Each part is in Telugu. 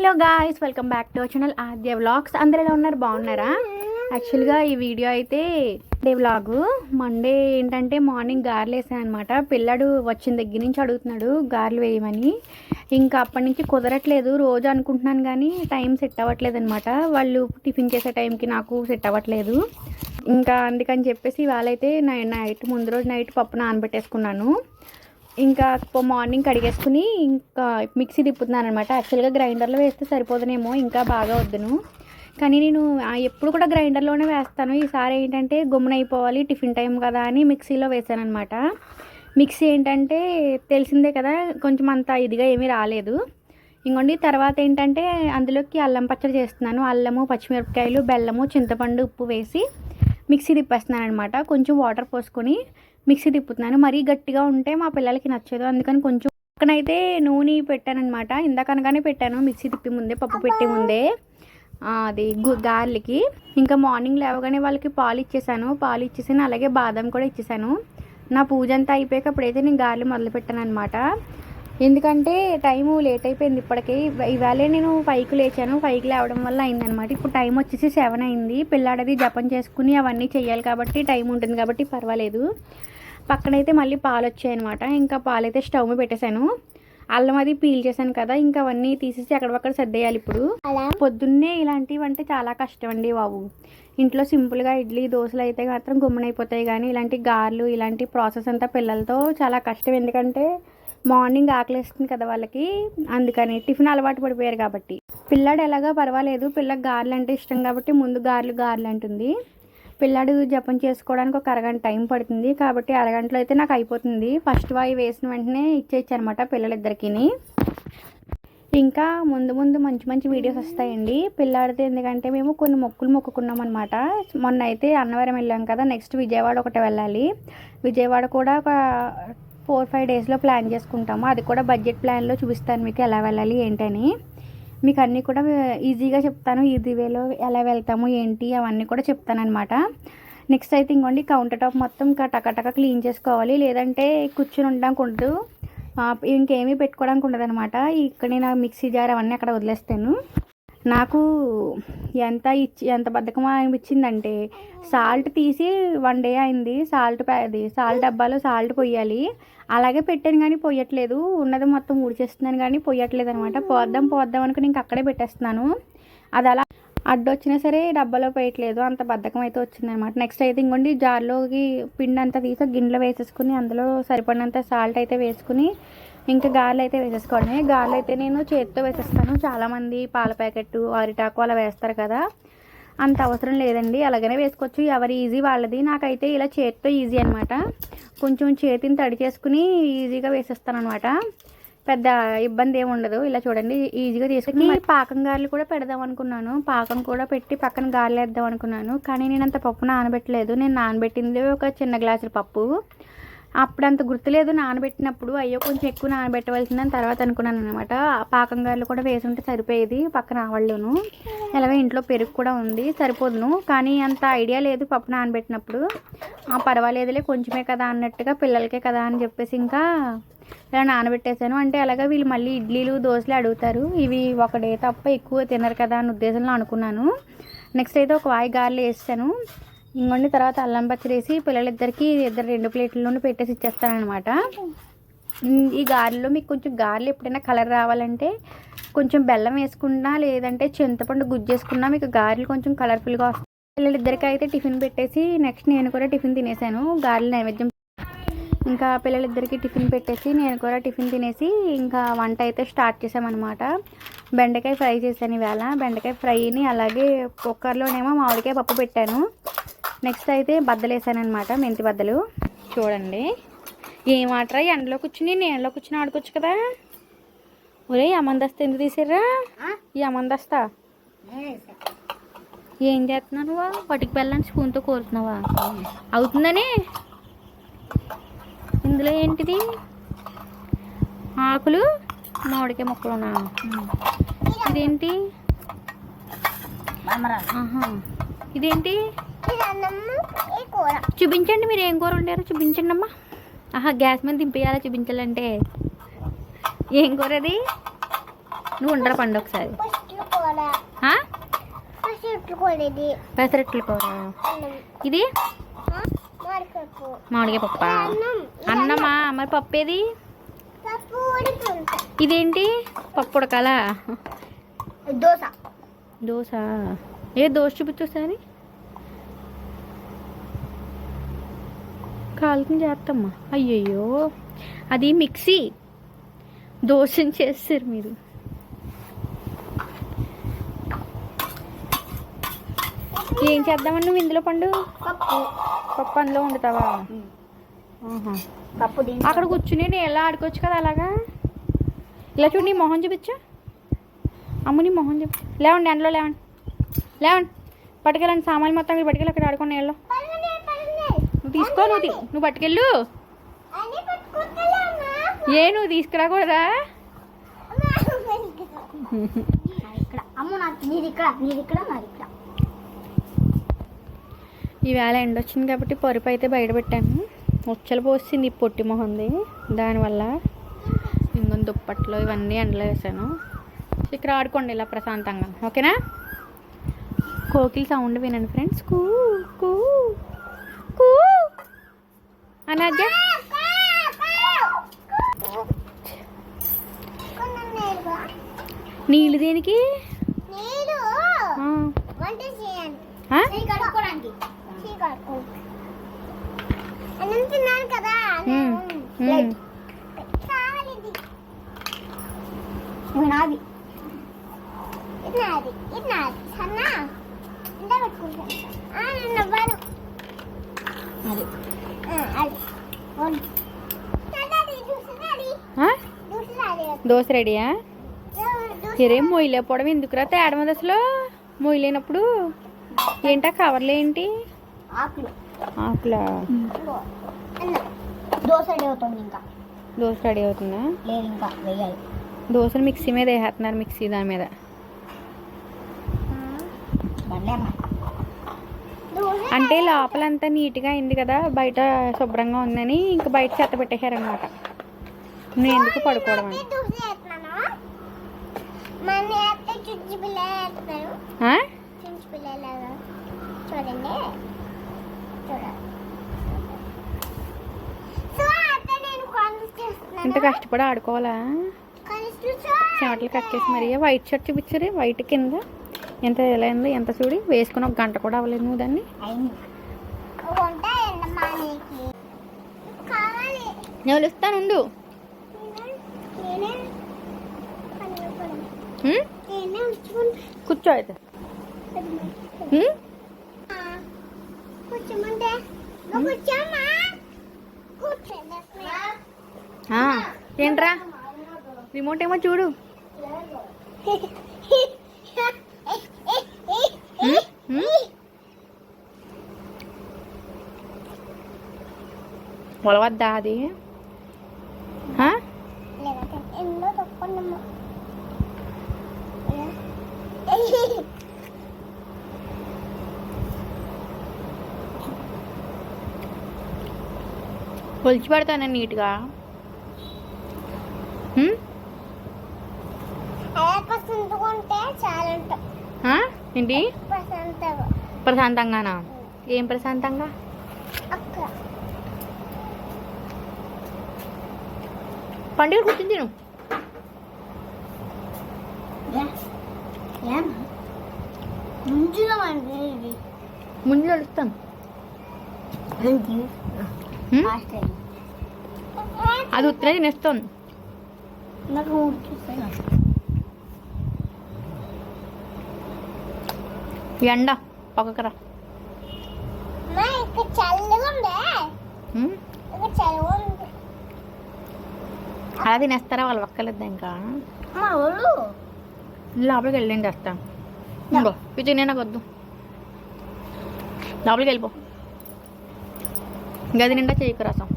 Hello guys welcome back to channel Aadya vlogs అందరు ఎలా ఉన్నారు? బాగున్నారా? యాక్చువల్గా ఈ వీడియో అయితే డే వ్లాగు మండే ఏంటంటే మార్నింగ్ గారెలు వేసాను అనమాట పిల్లాడు వచ్చిన దగ్గర నుంచి అడుగుతున్నాడు గారెలు వేయమని. ఇంకా అప్పటి నుంచి కుదరట్లేదు రోజు అనుకుంటున్నాను కానీ టైం సెట్ అవ్వట్లేదు అనమాట వాళ్ళు టిఫిన్ చేసే టైంకి నాకు సెట్ అవ్వట్లేదు. ఇంకా అందుకని చెప్పేసి వాళ్ళైతే నైట్ ముందు రోజు నైట్ పప్పు నానబెట్టేసుకున్నాను. ఇంకా మార్నింగ్ కడిగేసుకుని ఇంకా మిక్సీ తిప్పుతున్నాను అనమాట యాక్చువల్గా గ్రైండర్లో వేస్తే సరిపోదనేమో ఇంకా బాగా వద్దును. కానీ నేను ఆ, ఎప్పుడు కూడా గ్రైండర్లోనే వేస్తాను. ఈసారి ఏంటంటే గుమ్మన అయిపోవాలి టిఫిన్ టైం కదా అని మిక్సీలో వేసాను అనమాట మిక్సీ ఏంటంటే తెలిసిందే కదా కొంచెం అంత ఇదిగా ఏమీ రాలేదు. ఇంకోండి తర్వాత ఏంటంటే అందులోకి అల్లం పచ్చడి చేస్తున్నాను. అల్లము పచ్చిమిరపకాయలు బెల్లము చింతపండు ఉప్పు వేసి మిక్సీ తిప్పేస్తున్నాను అనమాట కొంచెం వాటర్ పోసుకొని మిక్సీ తిప్పుతున్నాను. మరీ గట్టిగా ఉంటే మా పిల్లలకి నచ్చదు. అందుకని కొంచెం పక్కనైతే నూనె పెట్టానమాట ఇందాక అనగానే పెట్టాను. మిక్సీ తిప్పి ముందే పప్పు పెట్టే ముందే. అది గార్లకి. ఇంకా మార్నింగ్ లేవగానే వాళ్ళకి పాలు ఇచ్చేసాను. పాలు ఇచ్చేసాను. అలాగే బాదం కూడా ఇచ్చేసాను. నా పూజ అంతా అయిపోయాక అప్పుడైతే నేను గారెలు మొదలు పెట్టాను అనమాట ఎందుకంటే టైము లేట్ అయిపోయింది ఇప్పటికే. ఇవ- ఇవాళే నేను ఫైవ్కి లేచాను. ఫైవ్కి లేవడం వల్ల అయిందనమాట ఇప్పుడు టైం వచ్చేసి సెవెన్ అయింది. పిల్లాడది జపం చేసుకుని అవన్నీ చేయాలి కాబట్టి టైం ఉంటుంది కాబట్టి పర్వాలేదు. పక్కనైతే మళ్ళీ పాలు వచ్చాయన్నమాట ఇంకా పాలైతే స్టవ్ పెట్టేశాను. అల్లం అది పీల్ చేశాను కదా ఇంకా అవన్నీ తీసేసి అక్కడక్కడ సర్దేయాలి ఇప్పుడు. పొద్దున్నే ఇలాంటివి అంటే చాలా కష్టం అండి బాబు. ఇంట్లో సింపుల్గా ఇడ్లీ దోశలు అయితే మాత్రం గుమ్మనైపోతాయి కానీ ఇలాంటి గారెలు ఇలాంటి ప్రాసెస్ అంతా పిల్లలతో చాలా కష్టం. ఎందుకంటే మార్నింగ్ ఆకలిస్తుంది కదా వాళ్ళకి. అందుకని టిఫిన్ అలవాటు పడిపోయారు కాబట్టి. పిల్లాడు ఎలాగో పర్వాలేదు. పిల్లకి గారెలు అంటే ఇష్టం కాబట్టి ముందు గారెలు గారెలు అంటుంది. పిల్లాడు జపం చేసుకోవడానికి ఒక అరగంట టైం పడుతుంది. కాబట్టి అరగంటలో అయితే నాకు అయిపోతుంది. ఫస్ట్ వాయి వేసిన వెంటనే ఇచ్చేయచ్చు అనమాట పిల్లలిద్దరికి ఇంకా ముందు ముందు మంచి మంచి వీడియోస్ వస్తాయండి. పిల్లాడితే ఎందుకంటే మేము కొన్ని మొక్కులు మొక్కుకున్నాం అనమాట మొన్న అయితే అన్నవరం వెళ్ళాం కదా. నెక్స్ట్ విజయవాడ ఒకటి వెళ్ళాలి. విజయవాడ కూడా ఒక ఫోర్ ఫైవ్ డేస్లో ప్లాన్ చేసుకుంటాము. అది కూడా బడ్జెట్ ప్లాన్లో చూపిస్తాను మీకు ఎలా వెళ్ళాలి ఏంటని. మీకు అన్నీ కూడా ఈజీగా చెప్తాను. ఈజీ వేలో ఎలా వెళ్తాము ఏంటి అవన్నీ కూడా చెప్తాను అనమాట నెక్స్ట్ అయితే ఇంకోండి కౌంటర్ టాప్ మొత్తం ఇంకా టకటక క్లీన్ చేసుకోవాలి. లేదంటే కూర్చుని ఉండడానికి ఉండదు. ఇంకేమీ పెట్టుకోవడానికి ఉండదు అనమాట ఇక్కడ నేను మిక్సీ జార్ అవన్నీ అక్కడ వదిలేస్తాను. నాకు ఎంత ఇచ్చి ఎంత బద్ధకం అనిపించిందంటే సాల్ట్ తీసి వన్ డే అయింది. సాల్ట్ అది సాల్ట్ డబ్బాలో సాల్ట్ పొయ్యాలి అలాగే పెట్టాను కానీ పొయ్యట్లేదు ఉన్నది మొత్తం ఊడిచేస్తున్నాను కానీ పోయట్లేదు అనమాట పోద్దాం పోద్దాం అనుకుని ఇంక అక్కడే పెట్టేస్తున్నాను. అది అలా అడ్డొచ్చినా సరే డబ్బాలో పోయట్లేదు. అంత బద్ధకం అయితే వచ్చిందనమాట నెక్స్ట్ అయితే ఇంకోండి జార్లోకి పిండి అంతా తీసి గిన్నెలో వేసేసుకుని అందులో సరిపడినంత సాల్ట్ అయితే వేసుకుని ఇంకా గారెలు అయితే వేసేసుకోవడమే గారెలు అయితే నేను చేతితో వేసేస్తాను. చాలామంది పాల ప్యాకెట్ అరిటాకు అలా వేస్తారు కదా. అంత అవసరం లేదండి. అలాగనే వేసుకోవచ్చు. ఎవరి ఈజీ వాళ్ళది. నాకైతే ఇలా చేతితో ఈజీ అనమాట కొంచెం చేతిని తడి చేసుకుని ఈజీగా వేసేస్తాను అనమాట పెద్ద ఇబ్బంది ఏమి ఉండదు. ఇలా చూడండి ఈజీగా తీసుకుని పాకం గారెలు కూడా పెడదాం అనుకున్నాను. పాకం కూడా పెట్టి పక్కన గారెలు వేద్దాం అనుకున్నాను. కానీ నేను అంత పప్పు నానబెట్టలేదు. నేను నానబెట్టింది ఒక చిన్న గ్లాసు పప్పు. అప్పుడు అంత గుర్తులేదు నానబెట్టినప్పుడు అయ్యో కొంచెం ఎక్కువ నానబెట్టవలసిందని తర్వాత అనుకున్నాను అనమాట పాకం గారెలు కూడా వేసుంటే సరిపోయేది పక్కన ఆవళ్ళును ఎలాగో ఇంట్లో పెరుగు కూడా ఉంది సరిపోదును. కానీ అంత ఐడియా లేదు పప్పు నానబెట్టినప్పుడు. ఆ, పర్వాలేదులే కొంచెమే కదా అన్నట్టుగా పిల్లలకే కదా అని చెప్పేసి ఇంకా ఇలా నానబెట్టేశాను. అంటే అలాగా వీళ్ళు మళ్ళీ ఇడ్లీలు దోశలు అడుగుతారు. ఇవి ఒకడే తప్ప ఎక్కువ తినరు కదా అన్న ఉద్దేశంలో అనుకున్నాను. నెక్స్ట్ అయితే ఒక వాయి గారెలు వేసాను. ఇంకొండి తర్వాత అల్లం పచ్చడి వేసి పిల్లలిద్దరికి ఇద్దరు రెండు ప్లేట్లలోనూ పెట్టేసి ఇచ్చేస్తానమాట ఈ గారెలో మీకు కొంచెం గారెలు ఎప్పుడైనా కలర్ రావాలంటే కొంచెం బెల్లం వేసుకున్నా లేదంటే చింతపండు గుజ్జేసుకున్నా మీకు గారెలు కొంచెం కలర్ఫుల్గా వస్తాయి. పిల్లలిద్దరికి అయితే టిఫిన్ పెట్టేసి నెక్స్ట్ నేను కూడా టిఫిన్ తినేసాను. గారెలు నైవేద్యం ఇంకా పిల్లలిద్దరికి టిఫిన్ పెట్టేసి నేను కూడా టిఫిన్ తినేసి ఇంకా వంట అయితే స్టార్ట్ చేసామన్నమాట. బెండకాయ ఫ్రై చేశాను ఇవాళ. బెండకాయ ఫ్రైని అలాగే కుక్కర్లోనేమో మామిడికాయ పప్పు పెట్టాను. నెక్స్ట్ అయితే బద్దలు వేసాను అనమాట మెంతి బద్దలు. చూడండి. ఏం ఆటరా ఎండలో కూర్చుని నీళ్ళలో కూర్చుని ఆడుకోవచ్చు కదా. ఒరే అమందస్తా ఎందుకు తీసారా ఈ అమందస్తా. ఏం చేస్తున్నావు నువ్వు? పటికి వెళ్ళని స్పూన్తో కోరుతున్నావా? అవుతుందని? ఇందులో ఏంటిది? ఆకులు మామిడికాయ మొక్కలునా? ఇదేంటి? ఆహా. ఇదేంటి? చూపించండి మీరు ఏం కూర వండారో చూపించండి అమ్మా. ఆహా గ్యాస్ మీద దింపేయాలా చూపించాలంటే? ఏం కూర అది? నువ్వు ఉండరా పండు ఒకసారి. పెసరట్లు కూర. ఇది? మామిడికాయ పప్ప? అన్నం. అన్నమా? మరి పప్పు ఏది? ఇదేంటి? పప్పు ఉడకాలా? దోశ. దోశ. ఏ దోశ చూపించు ఒకసారి. కాలుతుంది చేస్తమ్మా అయ్యయ్యో. అది మిక్సీ. దోశని చేస్తారు మీరు. ఏం చేద్దామని నువ్వు ఇందులో పండు? పప్పు. అందులో వండుతావా? అక్కడ కూర్చుని నేను ఎలా ఆడుకోవచ్చు కదా అలాగా? ఇలా చూడు నీ మొహం చూపించు. అమ్ము నీ మొహం చూపి. లేవండి ఎండలో లేవండి. లేవండి. పట్టుకెళ్ళండి సామాన్లు మొత్తం మీరు పట్టుకెళ్ళి అక్కడ ఆడుకోండి పరండి నువ్వు తీసుకో నువ్వు నువ్వు పట్టుకెళ్ళు. ఏ నువ్వు తీసుకురాకూడదా? ఇక్కడ అమ్మ నాకు నీది ఇక్కడ నీది ఇక్కడ నాది ఇక్కడ ఈవేళ ఎండ వచ్చింది కాబట్టి పరుపు అయితే బయట పెట్టాను. పోసింది పొట్టి మొహంది. దానివల్ల ఇంకొంత దుప్పట్లు ఇవన్నీ ఎండలో వేసాను. ఇక్కడ ఆడుకోండి ఇలా ప్రశాంతంగా. ఓకేనా? కోకిల్ సౌండ్ వినండి ఫ్రెండ్స్ కూ కూ కూ. అనాజ నీళ్ళు దేనికి? నాది ఇది నాది ఇది నాది. సన్నా ఇంత పెట్టుకుంటాను అది. దోశ రెడీయా? ఇరే మొయ్యలేకపోవడం ఎందుకురా తేడా అసలు? మొయ్యలేనప్పుడు? ఏంటా కవర్లు ఏంటి? ఆకులు. దోశ రెడీ అవుతుంది ఇంకా. దోశ రెడీ అవుతుందా? లేదు ఇంకా వేయాలి దోశలు మిక్సీ మీద వేసేస్తున్నారు మిక్సీ దాని మీద. అంటే లోపలంతా నీట్గా అయింది కదా బయట శుభ్రంగా ఉందని ఇంకా బయట చెత్త పెట్టేశారనమాట నేను ఎందుకు పడుకోవడం చూడండి ఇంత కష్టపడి ఆడుకోవాలా? చెమటలు కక్కేసి మరి వైట్ షర్ట్ చూపించరే వైట్ కింద. ఎంత ఎలా అయిందో ఎంత చూడి. వేసుకుని ఒక గంట కూడా అవ్వలేదు నువ్వు దాన్ని. నేను ఇస్తానుండు నేనే పని ఉం? నేనే ఉంచుకుంటా కూర్చో అయితే. ఏంట్రా? రిమోట్ ఏమో చూడు. మొలవద్దా అది? కొలిచి పెడతాను నీట్గా? ఏంటి? ప్రశాంతంగా. ప్రశాంతంగానా? ఏం ప్రశాంతంగా? పండుగ కూర్చుని తిను. ముందుగా అండి ఇది. ముందు కలుస్తాను అది ఉత్తరే ఉడికిస్తాను ఎండ పక్కకరా అలా తినేస్తారా వాళ్ళు పక్కలేదు ఇంకా లోపలికి వెళ్ళండి చేస్తాను ఇంకో ఇది నేను నాకు వద్దు లోపలికి వెళ్ళిపో గది నిండా చేయకు రసం.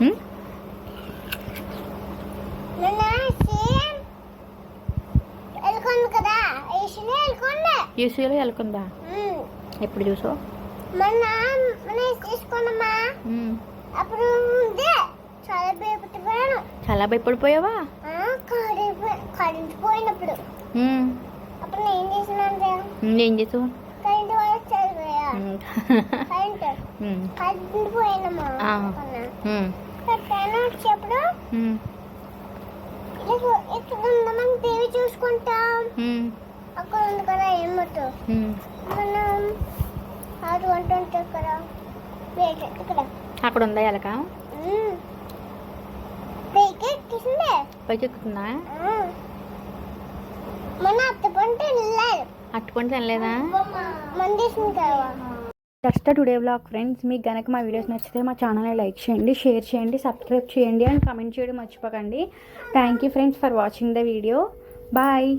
ఉం? నిన్న సేమ్ వెళ్ళుకుంది కదా? వేసిన వెళ్ళుకుంది ఏసీలో వెళ్ళకుందా ఎప్పుడు చూసో మొన్న మన తీసుకున్నామా? ఉమ్. అప్పుడు ఉంది చాలా భయపడిపోయాను. చాలా భయపడిపోయావా? కరెంట్ పోయినప్పుడు. అప్పుడు నేను చేసినంటే ఉమ్, ఏం చేసావు? కరెంట్. కరెంట్. కరెంట్ పోయినమ్మా. కట్టాను వచ్చేప్పుడు ఇక్కడ ఉందామని టీవీ చూసుకుంటాం. అక్కడ ఉంది కదా ఏమవుతు. మనం వంట ఉంటుంది కదా ఇక్కడ. అక్కడ ఉందా ఎలక? పైకి ఎక్కిసిందే పైకి ఎక్కుతుందా మన అత్త పంట వెళ్ళారు అట్టుకొని తినలేదా కదా జస్ట్ టుడే వ్లాగ్ ఫ్రెండ్స్. మీకు గనక మా వీడియోస్ నచ్చితే మా ఛానల్ని లైక్ చేయండి షేర్ చేయండి సబ్స్క్రైబ్ చేయండి అండ్ కమెంట్ చేయడం మర్చిపోకండి. Thank you friends for watching the video. Bye.